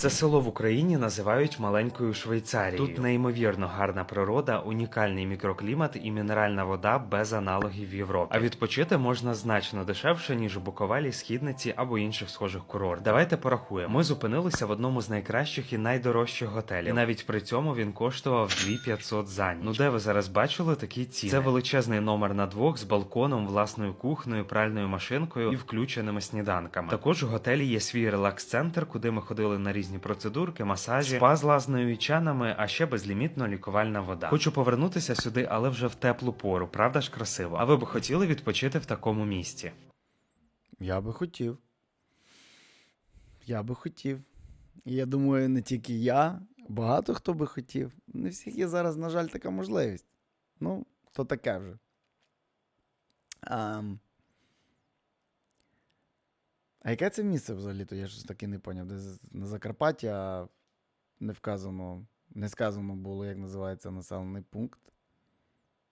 Це село в Україні називають маленькою Швейцарією. Тут неймовірно гарна природа, унікальний мікроклімат і мінеральна вода без аналогів в Європі. А відпочити можна значно дешевше ніж у Буковелі, Східниці або інших схожих курортів. Давайте порахуємо. Ми зупинилися в одному з найкращих і найдорожчих готелів. І навіть при цьому він коштував 2500 за ніч. Ну де ви зараз бачили такі ціни? Це величезний номер на двох з балконом, власною кухнею, пральною машинкою і включеними сніданками. Також у готелі є свій релакс-центр, куди ми ходили на різні процедурки, масажі, спа з лазною чанами, а ще безлімітно лікувальна вода. Хочу повернутися сюди, але вже в теплу пору. Правда ж красиво? А ви б хотіли відпочити в такому місті? Я би хотів. Я би хотів. І я думаю, не тільки я, багато хто би хотів. Не всіх є зараз, на жаль, така можливість. Ну, то таке вже. Ам. А яке це місце взагалі-то? Я щось таки не поняв. Десь на Закарпатті, а не вказано, не сказано було, як називається населений пункт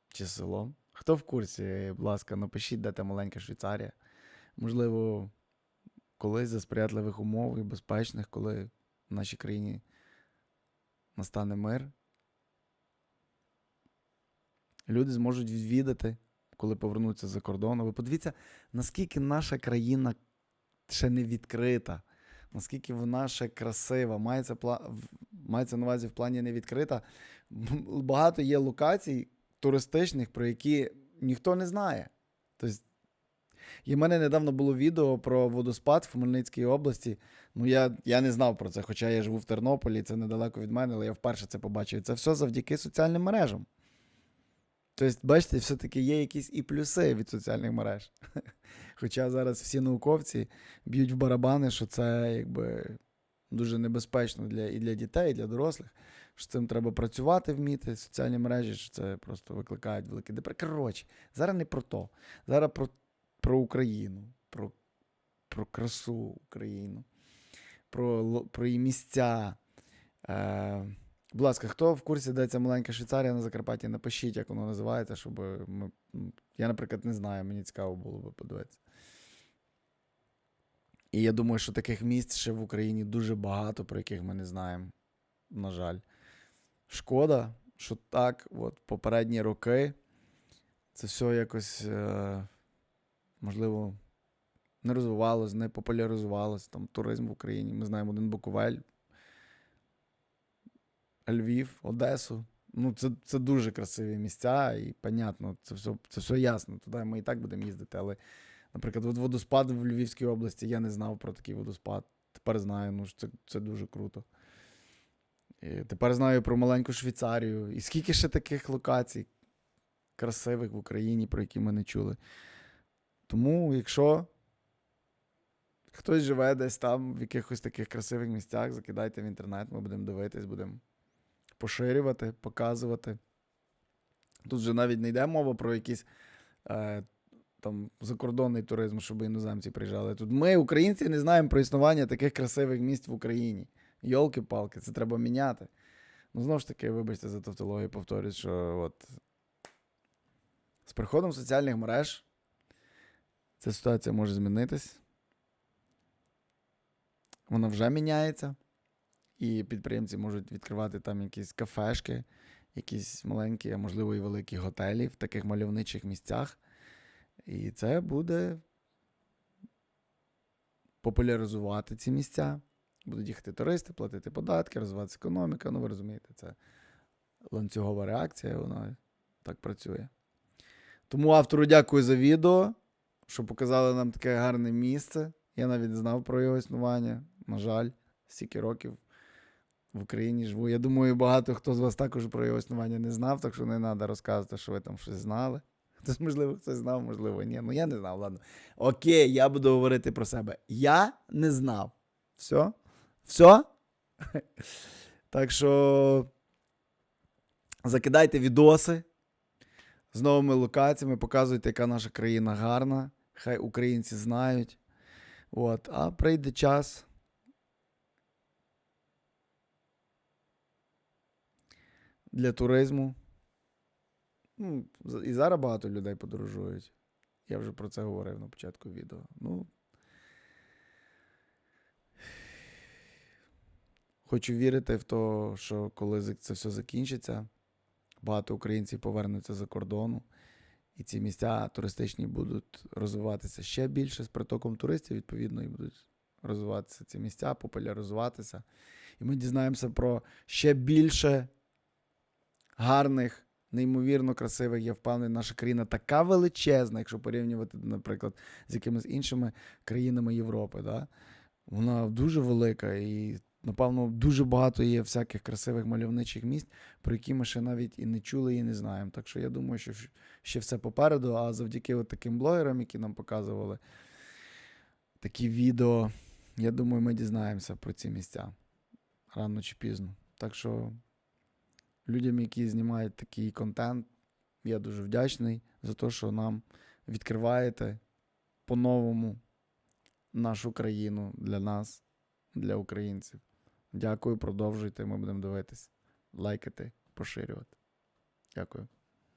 чи село. Хто в курсі, будь ласка, напишіть, де та маленька Швейцарія. Можливо, колись за сприятливих умов і безпечних, коли в нашій країні настане мир, люди зможуть відвідати, коли повернуться за кордону. Ви подивіться, наскільки наша країна ще не відкрита, наскільки вона ще красива. Мається, мається на увазі в плані не відкрита. Багато є локацій туристичних, про які ніхто не знає. Тобто, і в мене недавно було відео про водоспад в Хмельницькій області. Ну, я, я не знав про це, хоча я живу в Тернополі, це недалеко від мене, але я вперше це побачив. Це все завдяки соціальним мережам. Тобто, бачите, все-таки є якісь і плюси від соціальних мереж. Хоча зараз всі науковці б'ють в барабани, що це якби дуже небезпечно для, і для дітей, і для дорослих. Що цим треба працювати, вміти, соціальні мережі, що це просто викликають великі депресії. Коротше, зараз не про то. Зараз про, про Україну, про, про красу Україну, про, про її місця. Е, будь ласка, хто в курсі, де ця маленька Швейцарія на Закарпатті, напишіть, як воно називається, щоб ми. Я, наприклад, не знаю, мені цікаво було би подивитися. І я думаю, що таких місць ще в Україні дуже багато, про яких ми не знаємо. На жаль. Шкода, що так, от попередні роки це все якось, е, можливо, не розвивалось, не популяризувалось. Там туризм в Україні. Ми знаємо один Буковель, Львів, Одесу. Ну, це, це дуже красиві місця, і понятно, це все, це все ясно. Туди ми і так будемо їздити. Але, наприклад, водоспад в Львівській області я не знав про такий водоспад. Тепер знаю, ну це, це дуже круто. І тепер знаю про маленьку Швейцарію. І скільки ще таких локацій красивих в Україні, про які ми не чули. Тому, якщо хтось живе десь там, в якихось таких красивих місцях, закидайте в інтернет, ми будемо дивитись, будемо поширювати, показувати. Тут вже навіть не йде мова про якийсь е, там закордонний туризм, щоб іноземці приїжджали. Тут ми, українці, не знаємо про існування таких красивих місць в Україні. Йолки-палки, це треба міняти. Ну, знову ж таки, вибачте за тавтологію, повторюсь, що от з приходом соціальних мереж ця ситуація може змінитись. Вона вже міняється. І підприємці можуть відкривати там якісь кафешки, якісь маленькі, а можливо, і великі готелі в таких мальовничих місцях. І це буде популяризувати ці місця. Будуть їхати туристи, платити податки, розвиватися економіка. Ну, ви розумієте, це ланцюгова реакція, вона так працює. Тому автору дякую за відео, що показали нам таке гарне місце. Я навіть знав про його існування. На жаль, стільки років в Україні живу. Я думаю, багато хто з вас також про його існування не знав, так що не треба розказувати, що ви там щось знали. Хтось, можливо, хтось знав, можливо, ні. Ну я не знав, ладно. Окей, я буду говорити про себе. Я не знав. Все? Все? Так що закидайте відоси з новими локаціями, показуйте, яка наша країна гарна. Хай українці знають. От, а прийде час. Для туризму. Ну, і зараз багато людей подорожують. Я вже про це говорив на початку відео. Ну. Хочу вірити в те, що коли це все закінчиться, багато українців повернуться за кордону, і ці місця туристичні будуть розвиватися ще більше з притоком туристів, відповідно, і будуть розвиватися ці місця, популяризуватися. І ми дізнаємося про ще більше гарних, неймовірно красивих. Я впевнений, наша країна така величезна, якщо порівнювати, наприклад, з якимись іншими країнами Європи. Да? Вона дуже велика і, напевно, дуже багато є всяких красивих мальовничих місць, про які ми ще навіть і не чули, і не знаємо. Так що я думаю, що ще все попереду, а завдяки от таким блогерам, які нам показували такі відео, я думаю, ми дізнаємося про ці місця рано чи пізно. Так що людям, які знімають такий контент, я дуже вдячний за те, що нам відкриваєте по-новому нашу країну для нас, для українців. Дякую, продовжуйте. Ми будемо дивитись, лайкати, поширювати. Дякую.